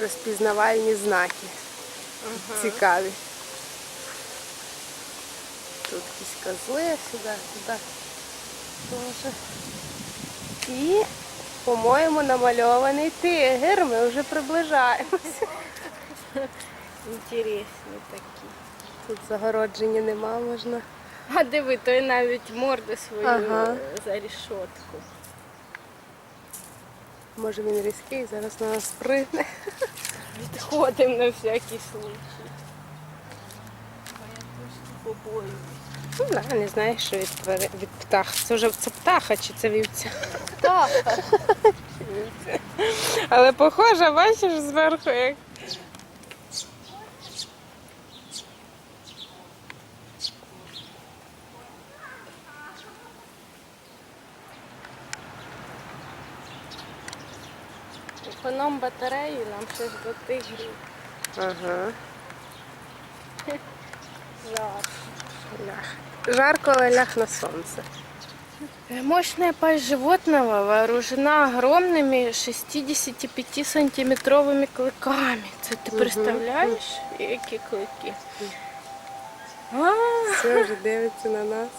розпізнавальні знаки. Цікаві. Тут якісь козли сюди, туди. Тоже. І, по-моєму, намальований тигр. Ми вже приближаємося. Інтересні такі. Тут загородження нема, можна. А диви, той навіть морду свою Ага. е, за рішотку. Може він різкий, зараз на нас пригне. Відходимо на всякий случай. Ну, да, не знаю, що від, твари- від птаха. Це вже це птаха чи це вівця? Так, Але похожа, бачиш, зверху як. економ батареї нам ще ж до тигрів. Ага. Жах. Лях. Жарко, але ляг на сонце. Мощная пасть животного вооружена огромными 65-сантиметровыми клыками. Це ти Мгм. представляєш, які клики? А, Все вже дивиться на нас.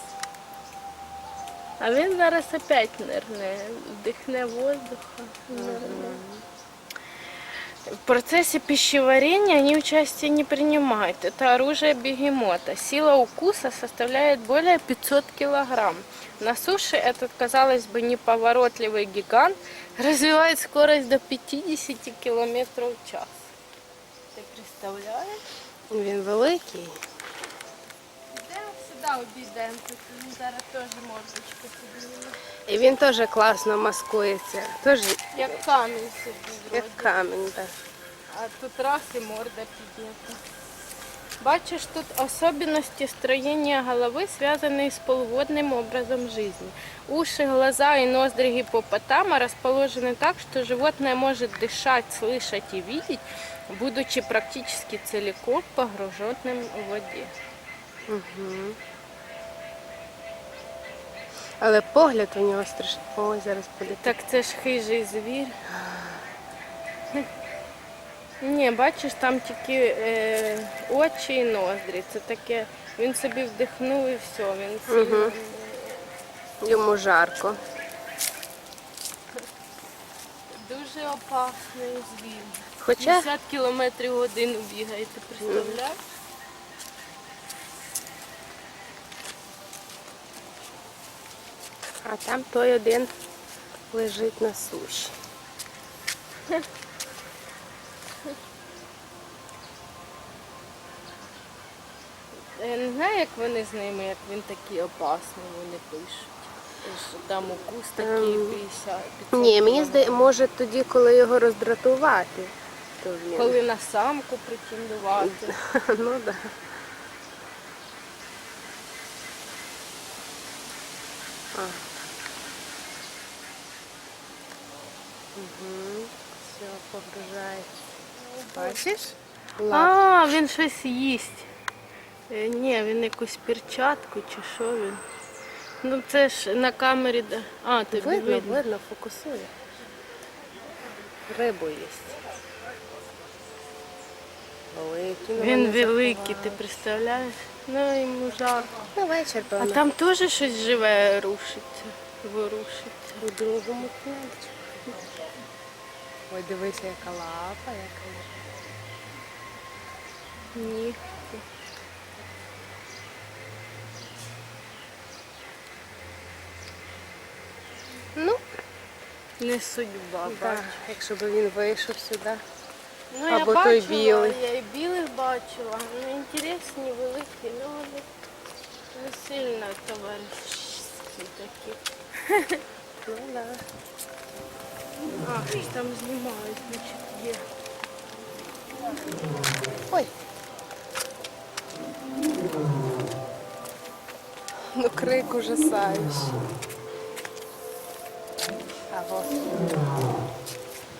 а він зараз опять нирне, вдихне воздуха. нирне. В процессе пищеварения они участие не принимают. Это оружие бегемота. Сила укуса составляет более 500 килограмм. На суше этот, казалось бы, неповоротливый гигант развивает скорость до 50 километров в час. Ты представляешь? Він великий. Йдемо сюди обійдемо, тут він зараз теж мордочку підніме. І він теж класно маскується. Теж Як камінь собі як вроді. камінь. Так. А тут раз и морда піднята. Бачиш, тут особенности строения головы, связанные с полуводным образом жизни. Уши, глаза и ноздри гипопотама расположены так, что животное может дышать, слышать и видеть, будучи практически целиком погруженным в воде. Угу. Але погляд у нього страшний. Ой, зараз буде. Так це ж хижий звір. Ні, бачиш, там тільки е, очі і ноздрі. Це таке, він собі вдихнув і все. Він сильно Мгм. Йому жарко. Дуже опасний звір. Хоча 50 кілометрів в годину бігає, ти представляєш? А там той один лежить на суші. Я не знаю, як вони з ними, як він такий опасний, вони пишуть. Там укус такий Ем, 50. Ні, мені здається, може тоді, коли його роздратувати. То він. Коли на самку претендувати. ну да. Угу. Все, погружається. Бачиш? Лап. А, він щось їсть. Е, Ні, він якусь перчатку чи що він. Ну це ж на камері. А, тобі видно, видно. видно, фокусує. Рибу їсть. Великий, ну, Він вони великий, ти представляєш? Ну йому жарко. На вечір, А певно. там теж щось живе рушиться, ворушиться. У другому кінці. Ой, дивися, яка лапа, яка. Ні. Ну, Не судьба, да, бач. якщо б він вийшов сюди. Ну, Або я той бачила, білий. я і білих бачила. Ну, інтересні, великі, ну вони не сильно товаришські такі. Ну, да. А, там знімають, значить є. Ой. Ну, крик ужасаючий. А вот.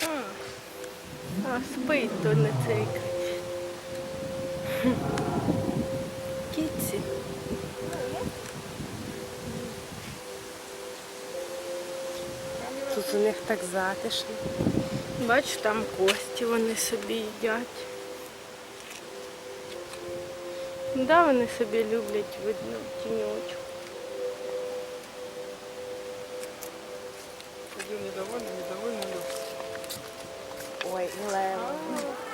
А, а спить то на цей кричить. Них так затишно. Бач, там кості вони собі їдять. Да, вони собі люблять видно тіньочку. Ходив недовольний, недовольний. Ой, і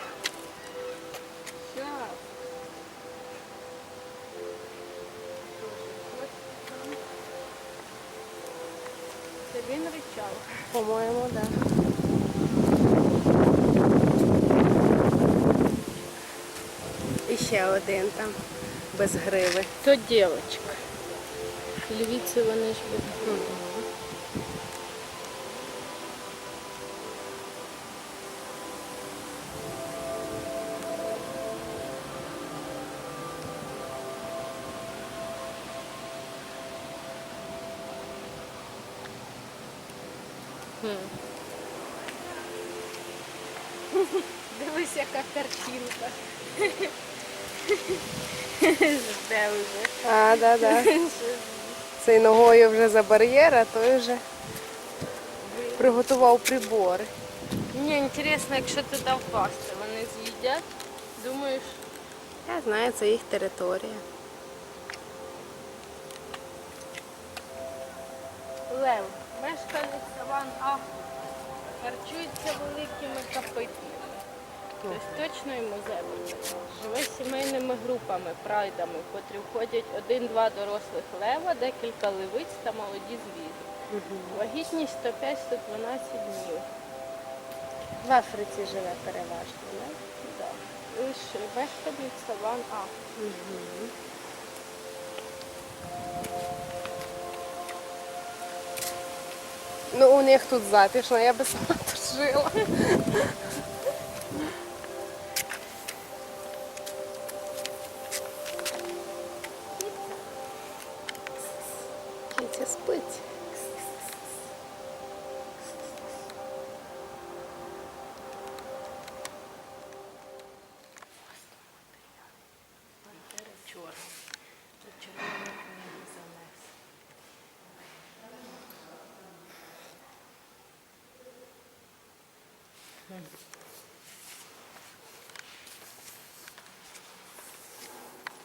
він ричав. По-моєму, так. І ще один там без гриви. То дівчинка. Львіці вони ж без. Жде вже. А, да, да. Цей ногою вже за бар'єр, а той вже приготував прибори. Мені інтересно, якщо туди впасти, вони з'їдять. Думаєш, Я знаю, це їх територія. лев, мешканець саван Африки, харчується великими копитами. Тобто точно йому зебра. Живе сімейними групами, прайдами, в котрі входять один-два дорослих лева, декілька левиць та молоді звірі. Вагітність 105-112 днів. В Африці живе переважно, не? Да. Лише мешканець саван Африки. Ну, у них тут затишно, я би сама тут жила.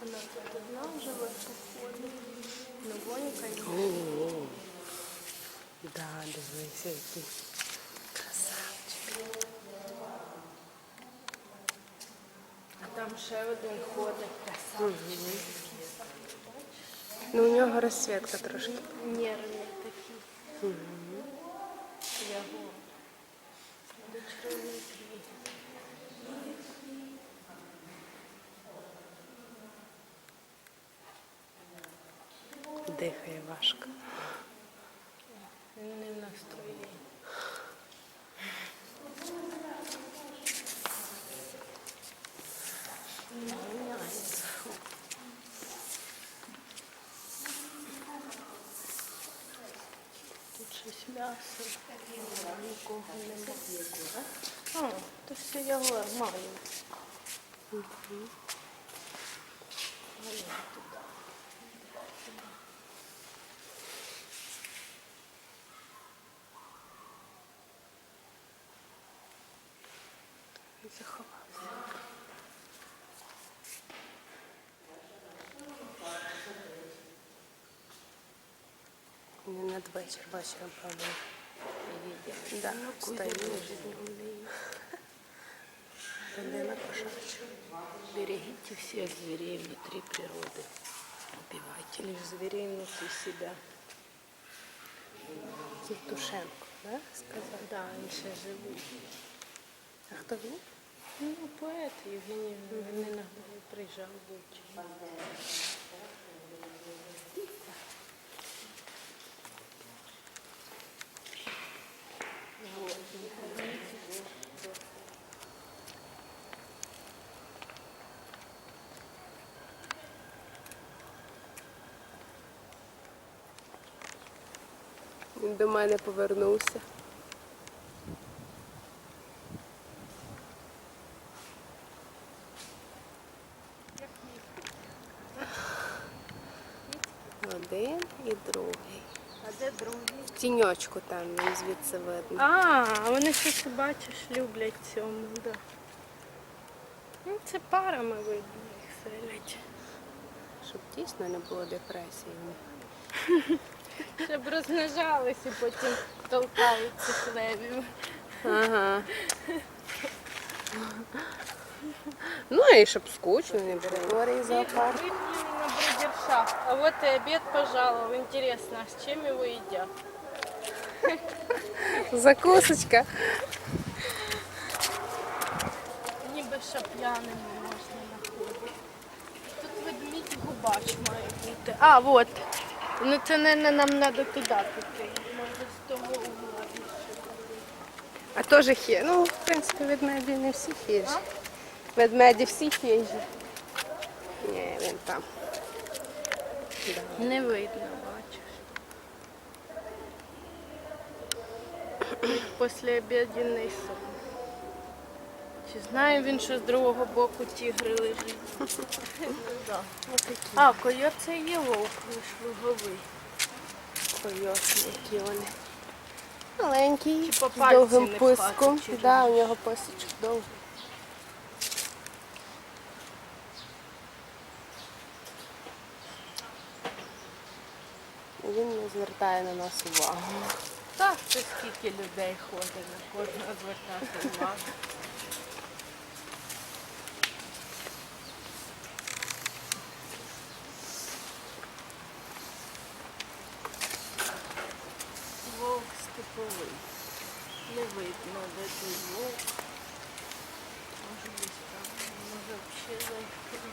Вона тут одна вже походить. Новенька і О, да, дивися, який красавчик. А там ще один ходить красавчик. Ну, у нього розсвітка трошки. Нервний такий. Його. До чоловіки. Дихає важко. Не в настроєнні. Тут щось м'ясо. Нікого немає. А, то все я маю. Туди. Заховався. Він надвечір вечором, правда. Да, встаю. Людина кошача. Берегите всех зверей внутри природы. Убивайте лишь зверей внутри себя. Євтушенко, да? сказав? Да, они ще живуть. А хто він? Ну, поет Євгеній Винина приїжджав був. Він до мене повернувся. Один і другий. А Де другий? В тіньочку там він звідси видно. А, вони щось бачиш, люблять цьому, да. Ну, це парами видно, їх селять. Щоб дійсно не було депресії. Щоб розмножались і потім толкають цих левів. Ага. Ну і щоб скучно не було. Говори зоопарк. Выпьем на брудершафт. А вот и обед пожаловал. Интересно, а с чем его едят? Закусочка. Ніби що п'яними можна знаходити. Тут ведмідь губач має бути. А, от. Ну це, не нам треба туди піти. Може з того угла більше. А теж хі. Ну, в принципі, ведмеді не всі хижі. Ведмеді всі хижі. Ні, він там. Да. Не видно, бачиш. Післяобідній сон. Чи знає він, що з другого боку тігри лежить? А, койот це є вовк луговий. Койотні, які вони. Маленький, з пальці довгим не писком. вхватить, Да, у нього писочок довгий. І Він не звертає на нас увагу. Так, це скільки людей ходить на кожного звертати увагу. Вовк степовий. Не видно, де той вовк. Може десь там, може взагалі зайти.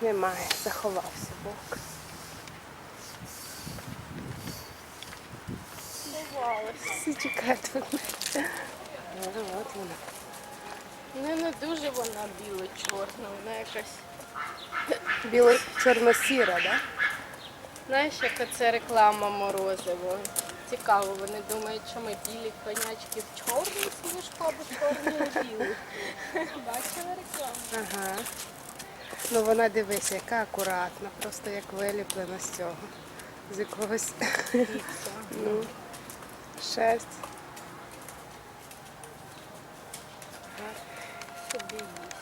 Немає, заховався вовк. Бувалося. Всі чекають. Ага, От вона. Ну не дуже вона біло-чорна, вона якась. Біло чорно-сіра, так? Да? Знаєш, яка це реклама морозиво. Цікаво, вони думають, що ми білі конячки в чорний сніжку або чорний у білий. Бачила рекламу? Ага. Ну вона дивись, яка акуратна, просто як виліплена з цього. З якогось ну, шерсть. Собі їсть.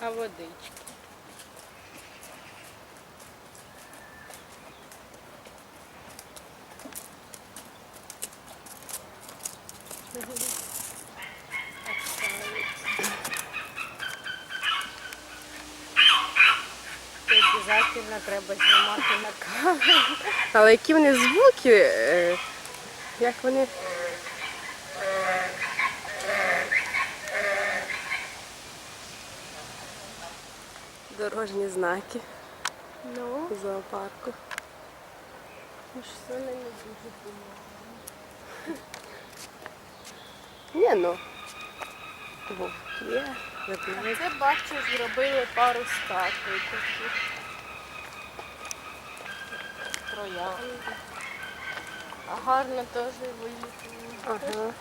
А водички? Це обов'язково треба знімати на камеру. Але які вони звуки, е, як вони. Дорожні знаки Ну, зоопарку. ну що не дуже. Ні, ну. Вовк є. Це бачу, зробили пару статуй таких. Троянди. А гарно теж виїхали. Ага.